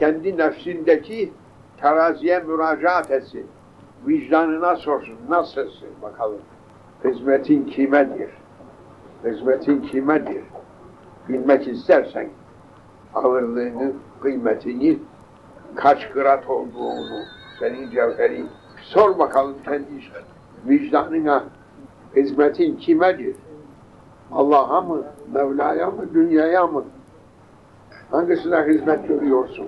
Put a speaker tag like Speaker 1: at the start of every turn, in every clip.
Speaker 1: kendi nefsindeki teraziye müracaat etsin. Vicdanına sorsun. Nasılsın bakalım. Hizmetin kimedir? Hizmetin kimedir? Bilmek istersen ağırlığını, kıymetini, kaç kırat olduğunu, senin cevheri sor bakalım kendi vicdanına hizmetin kimedir? Allah'a mı, Mevla'ya mı, dünyaya mı? Hangisine hizmet görüyorsun?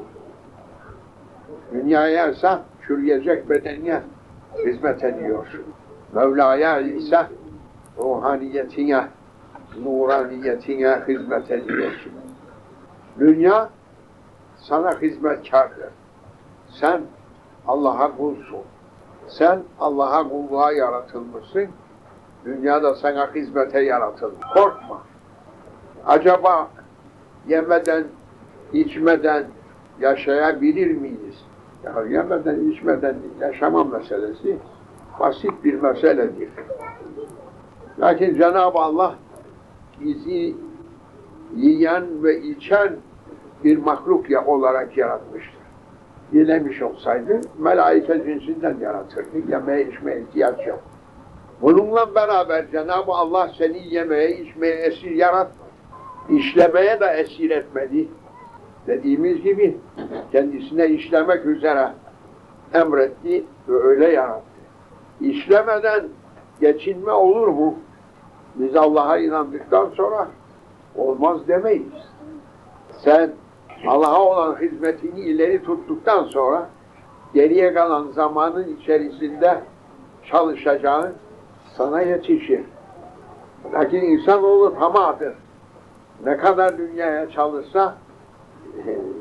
Speaker 1: Dünyaya ise çürüyecek bedenine hizmet ediyorsun. Mevla'ya ise ruhaniyetine, nuraniyetine hizmet ediyorsun. Dünya sana hizmetkardır. Sen Allah'a kulsun. Sen Allah'a kulluğa yaratılmışsın. Dünyada sana hizmete yaratılmış. Korkma. Acaba yemeden, içmeden yaşayabilir miyiz? Ya yemeden, içmeden yaşama meselesi basit bir meseledir. Lakin Cenab-ı Allah bizi yiyen ve içen bir mahluk ya olarak yaratmıştır. Yenemiş olsaydı melaike cinsinden yaratırdı. Yemeğe içmeye ihtiyaç yok. Bununla beraber Cenab-ı Allah seni yemeye içmeye esir yaratmadı. İşlemeye de esir etmedi. Dediğimiz gibi kendisine işlemek üzere emretti ve öyle yarattı. İşlemeden geçinme olur mu? Biz Allah'a inandıktan sonra olmaz demeyiz. Sen Allah'a olan hizmetini ileri tuttuktan sonra geriye kalan zamanın içerisinde çalışacağın sana yetişir. Lakin insan olur hamadır. Ne kadar dünyaya çalışsa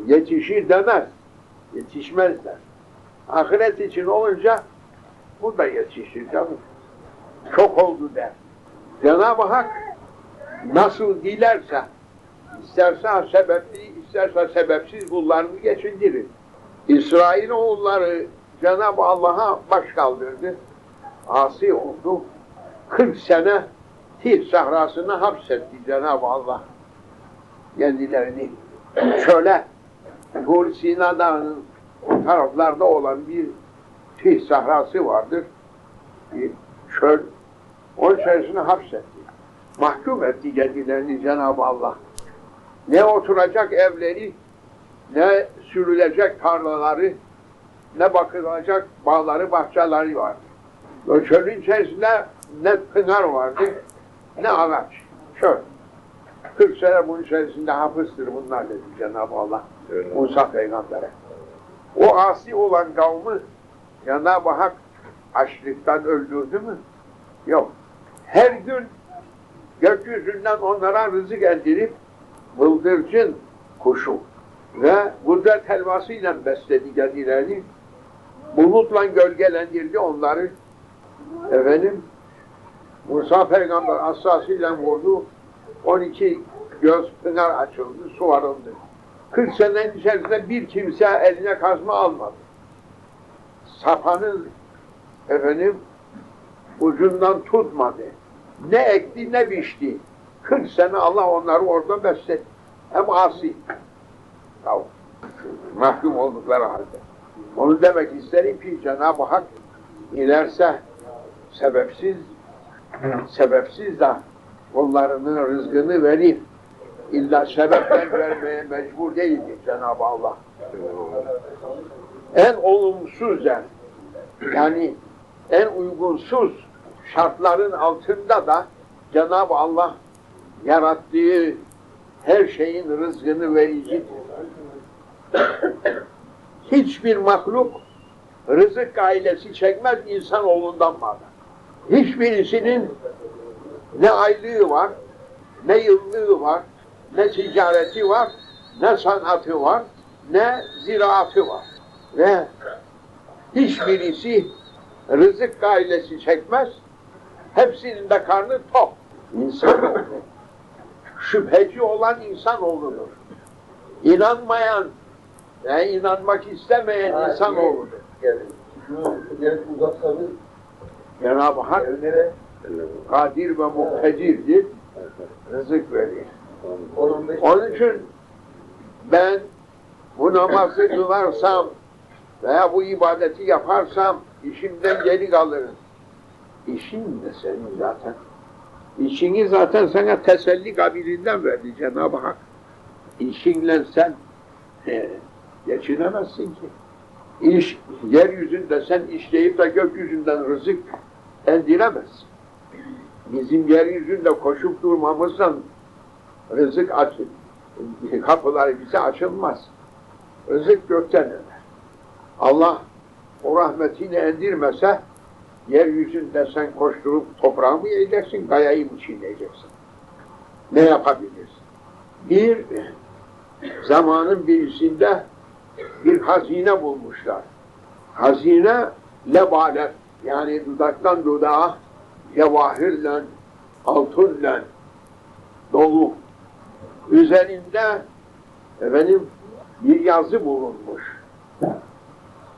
Speaker 1: yetişir demez. Yetişmez der. Ahiret için olunca bu da yetişir canım. Çok oldu der. Cenab-ı Hak nasıl dilerse isterse sebepli, isterse sebepsiz kullarını geçindirir. İsrail oğulları Cenab-ı Allah'a baş kaldırdı. Asi oldu. 40 sene Tir sahrasına hapsetti Cenab-ı Allah. Kendilerini şöyle Tur Sina Dağı'nın taraflarda olan bir Tih sahrası vardır. Bir çöl. Onun içerisine hapsetti. Mahkum etti kendilerini Cenab-ı Allah. Ne oturacak evleri, ne sürülecek tarlaları, ne bakılacak bağları, bahçeleri vardı. O çölün içerisinde ne pınar vardı, ne ağaç. Çöl. 40 sene bunun içerisinde hafızdır bunlar dedi Cenab-ı Allah.
Speaker 2: Evet.
Speaker 1: Musa peygambere. O asi olan kavmi Cenab-ı Hak açlıktan öldürdü mü? Yok. Her gün gökyüzünden onlara rızık eldirip bıldırcın kuşu ve kudret helvasıyla besledi kendilerini. Bulutla gölgelendirdi onları. Efendim Musa peygamber assasıyla vurdu. 12 göz pınar açıldı, su varıldı. 40 senenin içerisinde bir kimse eline kazma almadı. Sapanın efendim ucundan tutmadı. Ne ekti ne biçti. 40 sene Allah onları orada besledi. Hem asi. Ya, mahkum oldukları halde. Onu demek isterim ki Cenab-ı Hak ilerse sebepsiz sebepsiz de kullarının rızkını verir. İlla sebepten vermeye mecbur değildir Cenab-ı Allah. En olumsuz yani, yani en uygunsuz şartların altında da Cenab-ı Allah yarattığı her şeyin rızkını vericidir. Hiçbir mahluk rızık ailesi çekmez insanoğlundan var. Hiçbirisinin ne aylığı var, ne yıllığı var, ne ticareti var, ne sanatı var, ne ziraatı var. Ve hiçbirisi rızık ailesi çekmez, hepsinin de karnı tok. İnsan olur. Şüpheci olan insan olur. İnanmayan ve inanmak istemeyen insan olur.
Speaker 2: Şu gelip uzatsanız
Speaker 1: Cenab-ı Hak
Speaker 2: evlere
Speaker 1: kadir ve muktedirdir, rızık verir.
Speaker 2: 10-15
Speaker 1: Onun için ben bu namazı kılarsam veya bu ibadeti yaparsam işimden geri kalırım. İşin de senin zaten. İşini zaten sana teselli kabiliğinden verdi Cenab-ı Hak. İşinle sen e, geçinemezsin ki. İş, yeryüzünde sen işleyip de gökyüzünden rızık endiremezsin. Bizim yeryüzünde koşup durmamızdan rızık açın, kapıları bize açılmaz. Rızık gökten iner. Allah o rahmetini endirmese yeryüzünde sen koşturup toprağı mı yiyeceksin, kayayı mı çiğneyeceksin? Ne yapabilirsin? Bir zamanın birisinde bir hazine bulmuşlar. Hazine lebalet yani dudaktan dudağa cevahirle, altınla dolu. Üzerinde efendim bir yazı bulunmuş.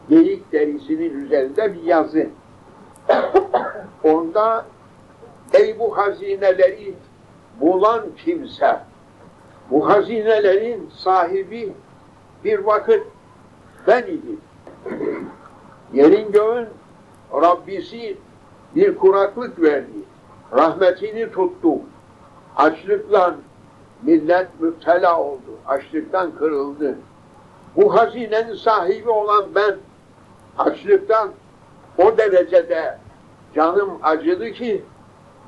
Speaker 1: Geyik derisinin üzerinde bir yazı. Onda ey bu hazineleri bulan kimse bu hazinelerin sahibi bir vakit ben idim. Yerin göğün Rabbisi bir kuraklık verdi. Rahmetini tuttu. Açlıkla millet müptela oldu. Açlıktan kırıldı. Bu hazinenin sahibi olan ben açlıktan o derecede canım acıdı ki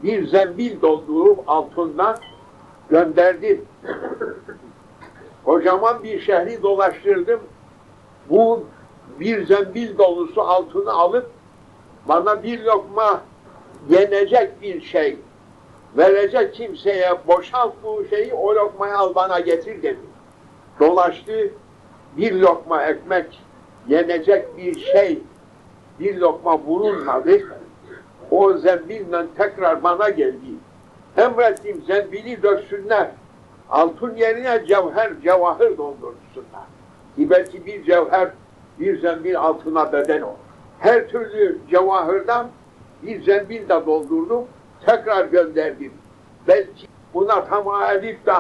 Speaker 1: bir zembil doldurup altından gönderdim. Kocaman bir şehri dolaştırdım. Bu bir zembil dolusu altını alıp bana bir lokma yenecek bir şey verecek kimseye boşalt bu şeyi o lokmayı al bana getir dedi. Dolaştı bir lokma ekmek yenecek bir şey bir lokma bulunmadı. O zembille tekrar bana geldi. Emrettim zembili döksünler. Altın yerine cevher, cevahır doldursunlar. Ki belki bir cevher bir zembil altına beden olur. Her türlü cevahırdan bir zembil de doldurdum. Tekrar gönderdim. Belki buna tamam edip de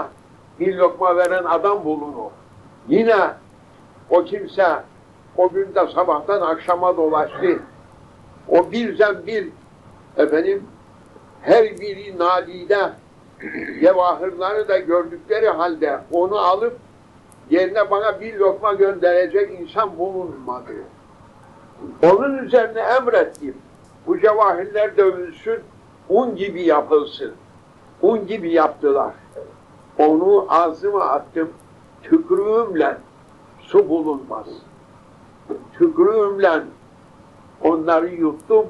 Speaker 1: bir lokma veren adam bulunur. Yine o kimse o günde sabahtan akşama dolaştı. O bir zembil efendim her biri nadide cevahırları da gördükleri halde onu alıp yerine bana bir lokma gönderecek insan bulunmadı. Onun üzerine emrettim. Bu cevahirler dövülsün, un gibi yapılsın. Un gibi yaptılar. Onu ağzıma attım, tükrüğümle su bulunmaz. Tükrüğümle onları yuttum.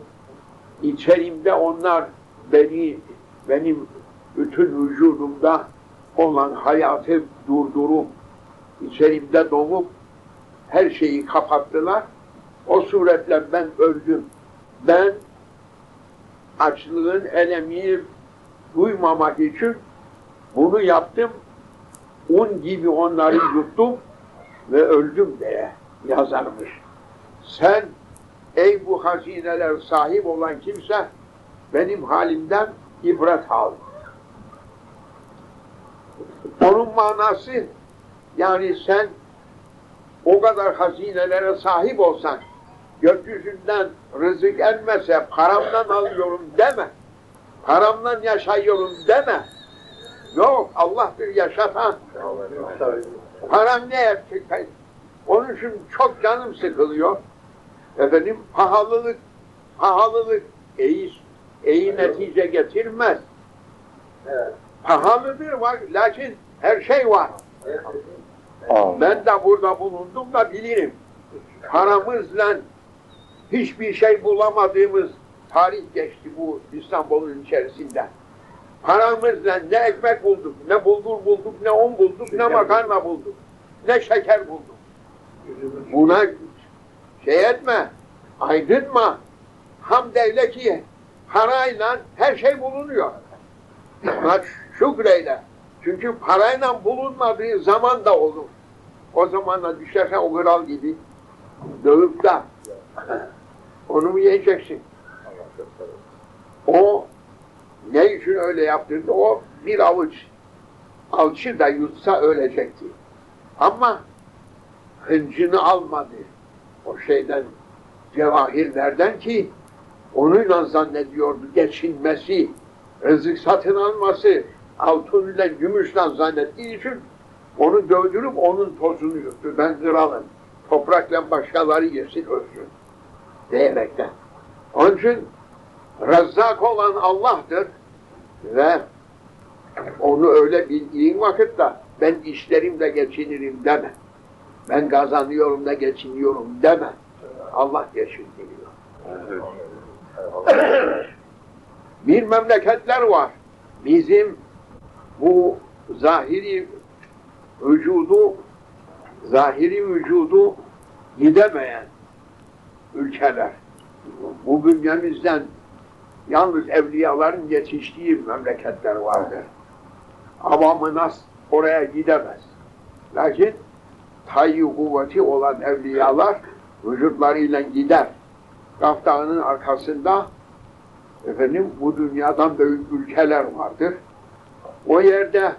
Speaker 1: İçerimde onlar beni, benim bütün vücudumda olan hayatı durdurup, içerimde donup her şeyi kapattılar. O suretle ben öldüm. Ben açlığın elemini duymamak için bunu yaptım. Un gibi onları yuttum ve öldüm diye yazarmış. Sen ey bu hazineler sahip olan kimse benim halimden ibret al. Onun manası yani sen o kadar hazinelere sahip olsan gökyüzünden rızık enmese paramdan alıyorum deme. Paramdan yaşıyorum deme. Yok Allah'tır yaşatan. Param ne yapacak? Onun için çok canım sıkılıyor. Efendim pahalılık, pahalılık iyi, iyi netice getirmez. Pahalıdır var, lakin her şey var. Ben de burada bulundum da bilirim. Paramızla hiçbir şey bulamadığımız tarih geçti bu İstanbul'un içerisinde. Paramızla ne ekmek bulduk, ne bulgur bulduk, ne un bulduk, ne makarna bulduk, ne şeker bulduk. Buna şey etme, aydınma. Hamd eyle ki parayla her şey bulunuyor. Buna şükreyle. Çünkü parayla bulunmadığı zaman da olur. O zaman da düşersen o kral gibi dövüp de onu mu yiyeceksin? O ne için öyle yaptırdı? O bir avuç alçı da yutsa ölecekti. Ama hıncını almadı. O şeyden, cevahirlerden ki onunla zannediyordu geçinmesi, rızık satın alması, altın ile gümüşle zannettiği için onu dövdürüp onun tozunu yuttu. Ben kralım, toprakla başkaları yesin ölsün diyerekten. Onun için Rezzak olan Allah'tır ve onu öyle bildiğin vakitte ben işlerimle geçinirim deme. Ben kazanıyorum da geçiniyorum deme. Allah geçindiriyor. Bir memleketler var. Bizim bu zahiri vücudu zahiri vücudu gidemeyen ülkeler. Bu bünyemizden yalnız evliyaların yetiştiği memleketler vardır. Avamı nas oraya gidemez. Lakin tayyi kuvveti olan evliyalar vücutlarıyla gider. Dağı'nın arkasında efendim bu dünyadan büyük ülkeler vardır. O yerde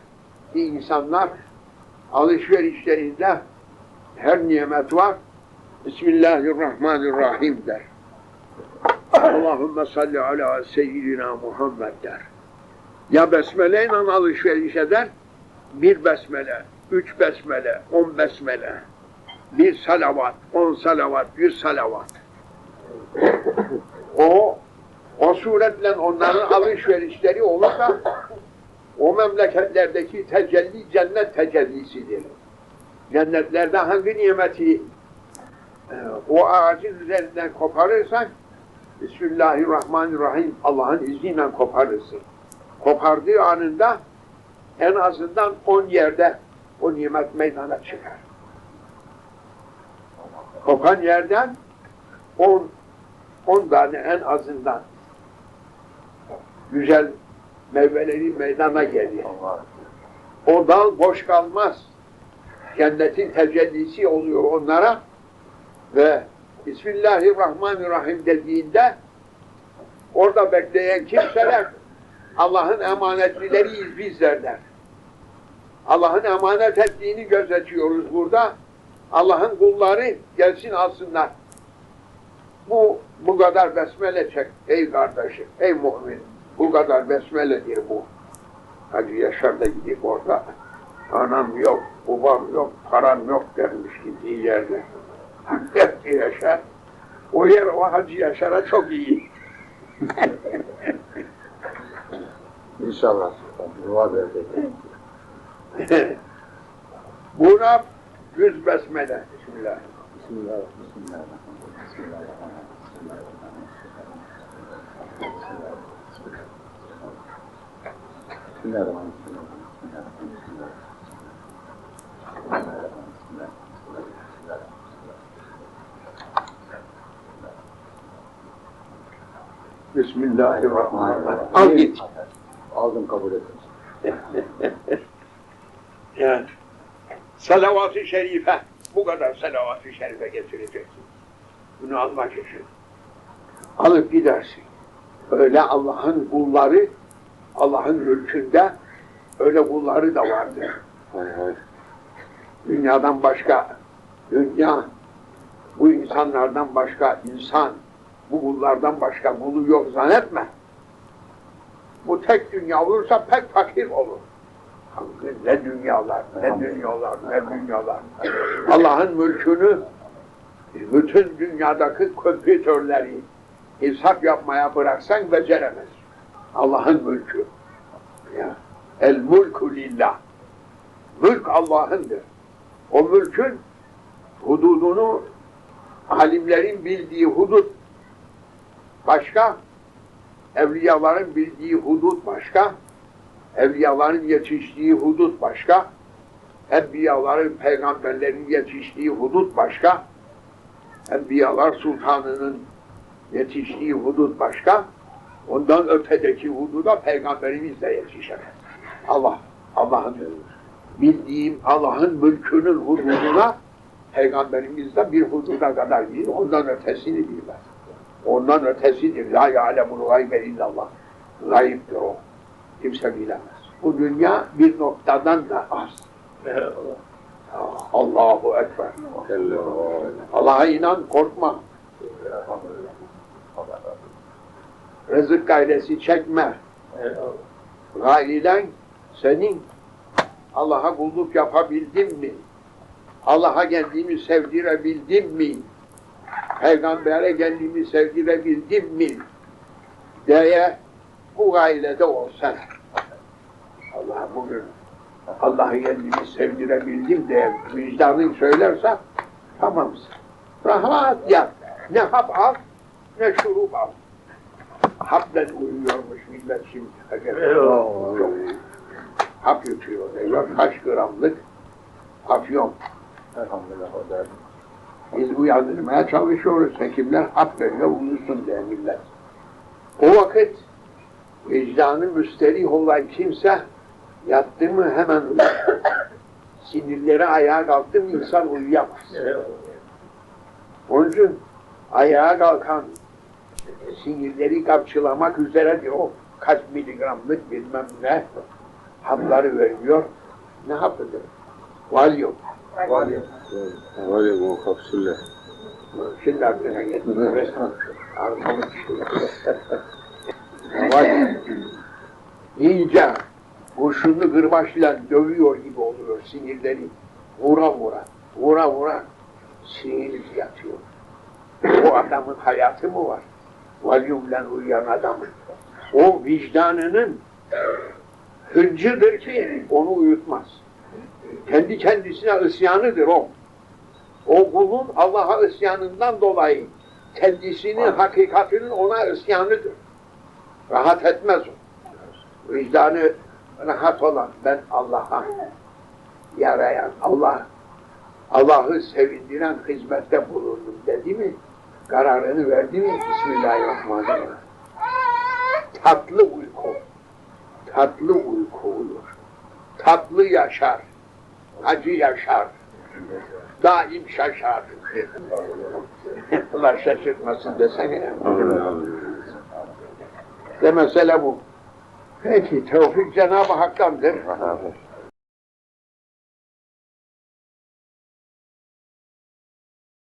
Speaker 1: insanlar alışverişlerinde her nimet var. Bismillahirrahmanirrahim der. Allahümme salli ala seyyidina Muhammed der. Ya besmele ile alışveriş eder, bir besmele, üç besmele, on besmele, bir salavat, on salavat, yüz salavat. o, o suretle onların alışverişleri olur da o memleketlerdeki tecelli cennet tecellisidir. Cennetlerde hangi nimeti o ağacın üzerinden koparırsan Bismillahirrahmanirrahim Allah'ın izniyle koparırsın. Kopardığı anında en azından on yerde o nimet meydana çıkar. Kopan yerden on, on tane en azından güzel meyveleri meydana gelir. O dal boş kalmaz. Cennetin tecellisi oluyor onlara ve Bismillahirrahmanirrahim dediğinde orada bekleyen kimseler Allah'ın emanetlileriyiz bizler der. Allah'ın emanet ettiğini gözetiyoruz burada. Allah'ın kulları gelsin alsınlar. Bu bu kadar besmele çek ey kardeşim, ey mümin. Bu kadar besmeledir bu. Hacı Yaşar da gidip orada. Anam yok, babam yok, param yok dermiş gittiği yerde. Hacı Yaşar. O yer o Hacı Yaşar'a çok iyi.
Speaker 2: İnşallah. Dua verecek.
Speaker 1: Buna yüz besmele. Bismillah.
Speaker 2: Bismillah. Bismillahirrahmanirrahim. Bismillahirrahmanirrahim. Bismillahirrahmanirrahim.
Speaker 1: Bismillahirrahmanirrahim. Al git.
Speaker 2: Aldım kabul ettim.
Speaker 1: Yani, salavat-ı şerife, bu kadar salavat-ı şerife getireceksin. Bunu almak için. Alıp gidersin. Öyle Allah'ın kulları, Allah'ın mülkünde öyle kulları da vardır. Dünyadan başka, dünya, bu insanlardan başka insan, bu kullardan başka kulu yok zannetme. Bu tek dünya olursa pek fakir olur. Ne dünyalar, ne dünyalar, ne dünyalar. Allah'ın mülkünü bütün dünyadaki kompütörleri hesap yapmaya bıraksan beceremez. Allah'ın mülkü. Ya. El mulku lillah. Mülk Allah'ındır. O mülkün hududunu alimlerin bildiği hudut başka, evliyaların bildiği hudut başka, evliyaların yetiştiği hudut başka, enbiyaların, peygamberlerin yetiştiği hudut başka, enbiyalar sultanının yetiştiği hudut başka, ondan ötedeki hududa peygamberimiz de yetişemez. Allah, Allah'ın bildiğim Allah'ın mülkünün hududuna peygamberimiz de bir hududa kadar bilir, ondan ötesini bilmez. Ondan ötesidir. La ya'lemul gaybe illallah. Gayiptir o. Kimse bilemez. Bu dünya bir noktadan da az. Allahu Ekber. Allah'a inan, korkma. Rızık gayresi çekme. Gayrilen senin Allah'a kulluk yapabildin mi? Allah'a kendini sevdirebildin mi? Peygamber'e kendini sevdirebildin mi? Diye bu gailede olsan. Allah bugün Allah'ı kendini sevdirebildim diye vicdanın söylerse tamamsın. Rahat yat. Ne hap al ne şurup al. Hapla uyuyormuş millet şimdi. Çok. Hap yutuyor. Kaç gramlık afyon.
Speaker 2: Elhamdülillah.
Speaker 1: Biz uyandırmaya çalışıyoruz. Hekimler hap veriyor, uyusun diye millet. O vakit vicdanı müsterih olan kimse yattı mı hemen. Sinirleri ayağa kalktı mı insan uyuyamaz. Onun için ayağa kalkan sinirleri kapçılamak üzeredir o. Kaç miligramlık bilmem ne hapları veriyor. Ne hapıdır? Valium.
Speaker 2: Vali.
Speaker 3: Vale bu kapsülle.
Speaker 1: Şimdi aklına getirdi. Arkamı Vay. İyice kurşunlu kırbaçla dövüyor gibi oluyor sinirleri. Vura vura, vura vura sinir yatıyor. O adamın hayatı mı var? Valyumla uyuyan adamın. O vicdanının hıncıdır ki onu uyutmaz. Kendi kendisine isyanıdır o. O kulun Allah'a isyanından dolayı kendisinin hakikatinin ona isyanıdır. Rahat etmez o. Vicdanı rahat olan ben Allah'a yarayan Allah Allah'ı sevindiren hizmette bulundum dedi mi kararını verdi mi Bismillahirrahmanirrahim. Tatlı uyku tatlı uyku uyur. Tatlı yaşar. Acı yaşar. Daim şaşar. Allah şaşırtmasın desene. De mesele bu. Peki tevfik Cenab-ı Hak'tandır.